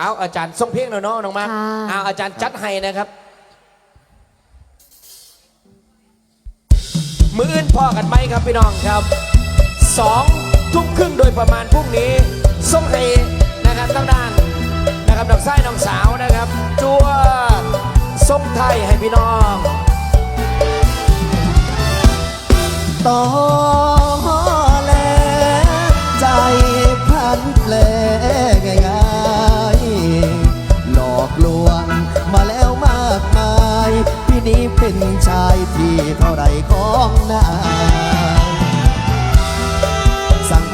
เอาอาจารย์ทรงเพลงหน่อยเนาะน้องมาร์คค่ะ เอาอาจารย์จัดให้นะครับ มืออื่นพ่อกันไหมครับพี่น้องครับสองทุ่มครึ่งโดยประมาณพรุ่งนี้ส่งให้นะครับทั้งด้านนะครับน้องไส้น้องสาวนะครับจัวส่งไทยให้พี่น้อง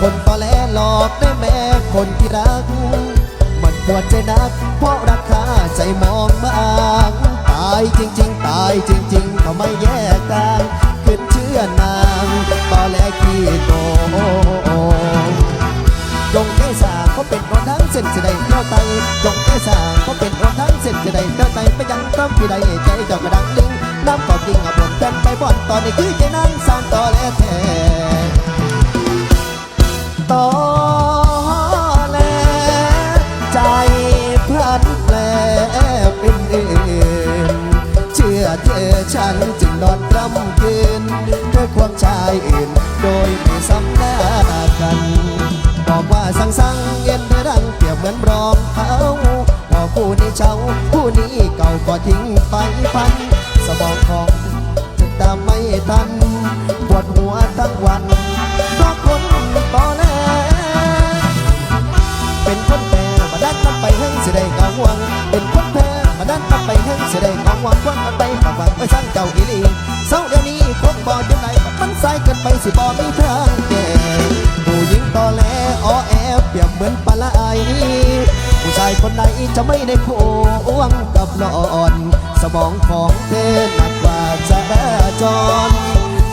คนต่อแลหลอกได้แม่คนที่รัก มันปวดใจนัก เพราะราคาใจมองบางตายจริง ๆ ตายจริงๆเขาไม่แยกกันขึ้นเชื่อนางตอแหลขี้โกงจงแก้สางเขาเป็นคนทั้งเส้นจะได้เที่ยวไตจงแก้สางเขาเป็นคนทั้งเส้นจะได้เที่ยวไตไปยังต้องพี่ใดใจเจ้ากระดังลิงน้ำกอกกิ่งอับลมแฟนไปบ่อนตอนนี้คือใจนางสางตอแหลแท้ เธอฉันจึงนอนกลำคืนด้วยความชายอื่น โดยไม่สำน้ากันบอกว่าสั่งสั่งเย็นเธอรังเปรียบเหมือนรองเท้าพอผู้นี้เช้าผู้นี้เก่าก็ทิ้งไปพัน สมองของจึงตามไม่ทันปวดหัวทั้งวัน ผู้ชายคนไหนจะไม่ได้โควงกับหลอน สมองของเธอหนักกว่าจะจร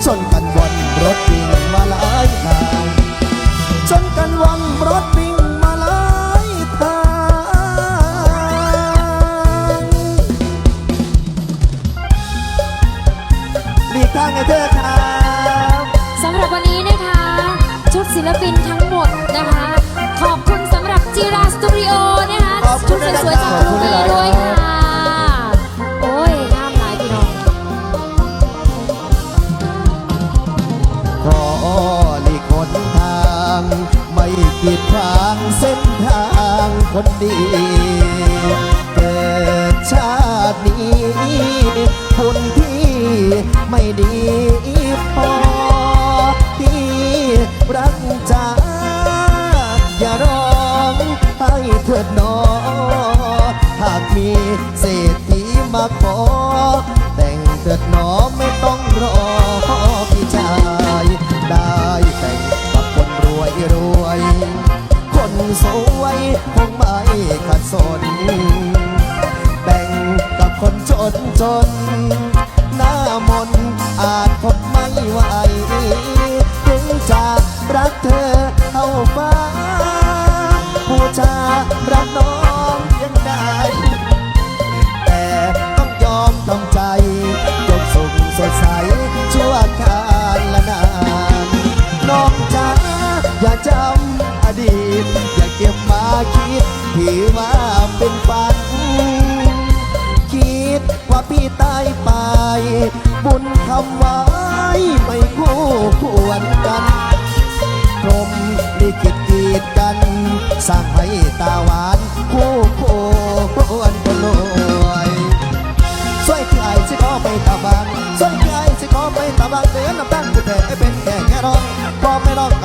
ชนกันบนรถวิ่งมาหลายทางชนกันวันรถวิ่งมาหลายทางหลีกทางให้เธอครับสำหรับวันนี้นะคะ ชุดศิลปินทั้งหมดนะคะ สำหรับจีราสตูดิโอนะคะชุดสวยๆจากขครูคุณมีหลยๆด้วยค่ะโอ้ยงามหลายพี่น้องขอหลีกหนทาง ไม่กีดขวางเส้นทางคนดี เกิดชาตินี้คุณพี่ไม่ดีพอที่รักจ้าอย่าร้อ งให้เถิดหนอ หากมีเศรษฐีมาขอ แต่งเถิดหนอไม่ต้องรอพี่ชายได้แต่งกับคนรวยรวย คนสวยคงไม่ขัดสนแบ่งกับคนจนจน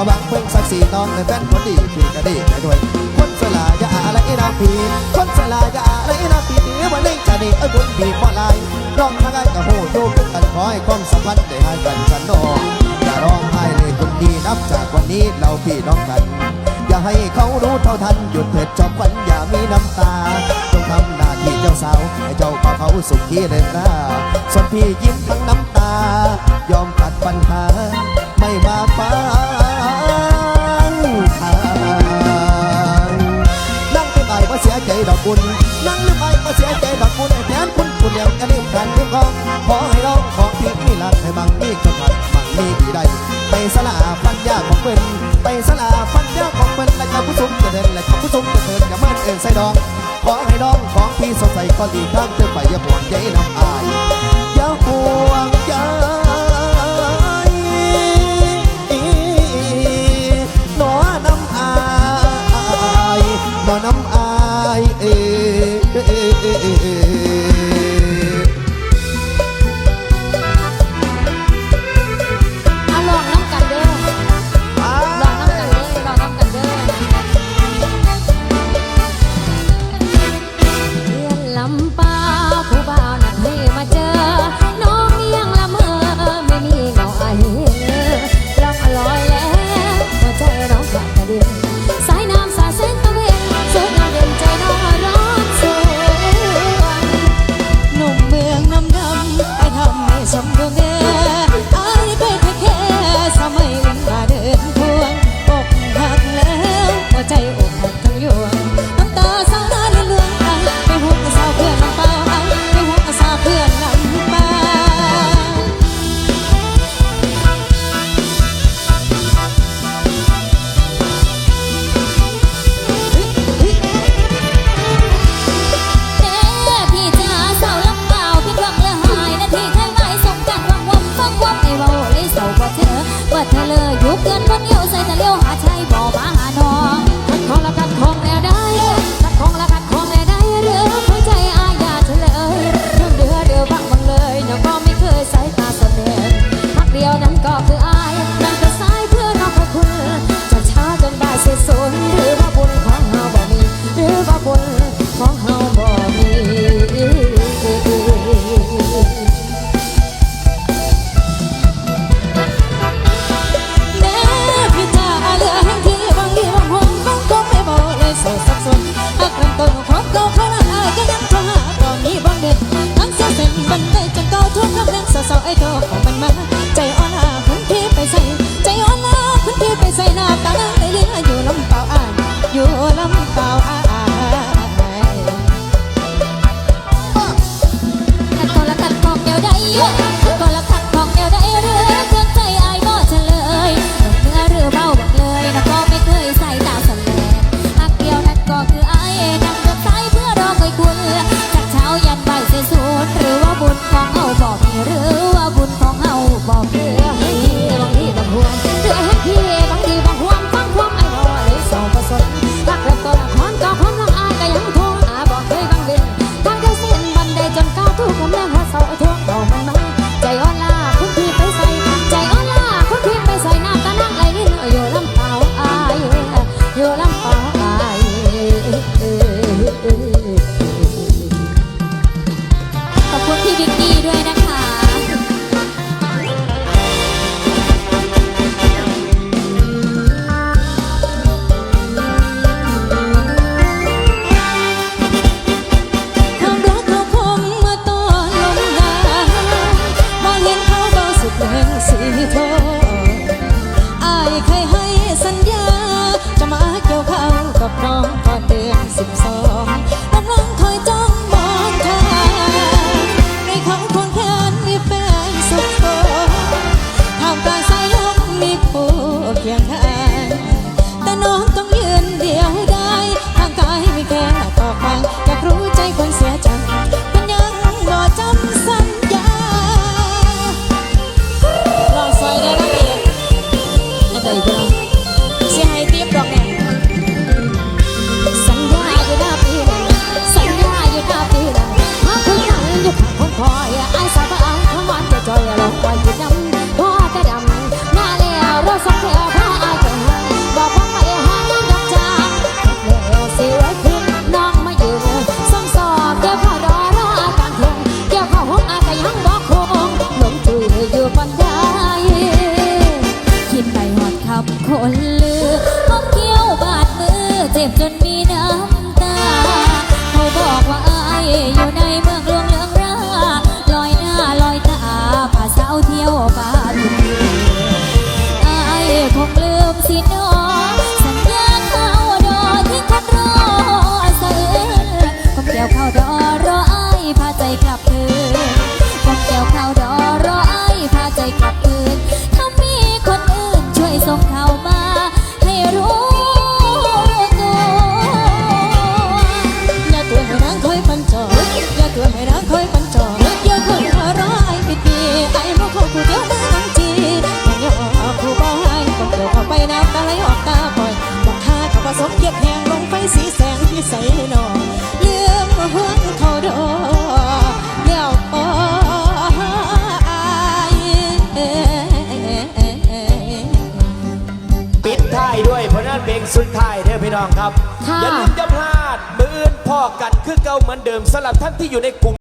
กะบังเพิ่งสักสีน้องในแฟนคนดีพี่ก็ดีได้ด้วย คนสลาอย่าอะไรนะพี่คนสลาอย่าอะไรนะพี่ถือว่าเล่นจะดีเอ้ยบุญพี่บ่ลายร้องทางไงกับโหดูกันขอให้ความสัมพันธ์ได้ให้กันฉันน้องอย่าร้องไห้เลยคนดีนับจากวันนี้เราพี่น้องกันอย่าให้เขารู้เท่าทันหยุดเถิดจอบฝันอย่ามีน้ำตาจงทำหน้าที่เจ้าสาวให้เจ้าก็เขาสุขีเลยนะส่วนพี่ยิ้มทั้งน้ำตายอมตัดปัญหา ที่สดใสก็ดีทั้งเธอไปย่าห่วงใจน้ำอายอย่าห่วงใจหนอน้ำอายหนอน้ำอายเออ 所以 walking. เลให้ตีบดอกแน่สัญญาอยู่หน้าปีหลัสัญญาอยู่หน้าปีหลังคนังอยู่ข้านคอไอ้สาวก็เอาทั้งวันจะจอยลองคอยอยู่หน้ แสงที่ใสนอยืมห่วงเขาดอเลี้ยวปอปิดท้ายด้วยผลงานเพลงสุดท้ายเด้อพี่น้องครับค่ะอย่าลืมจะพลาดมืออื่นพ่อกันคือเก่าเหมือนเดิมสำหรับท่านที่อยู่ในกลุ่ม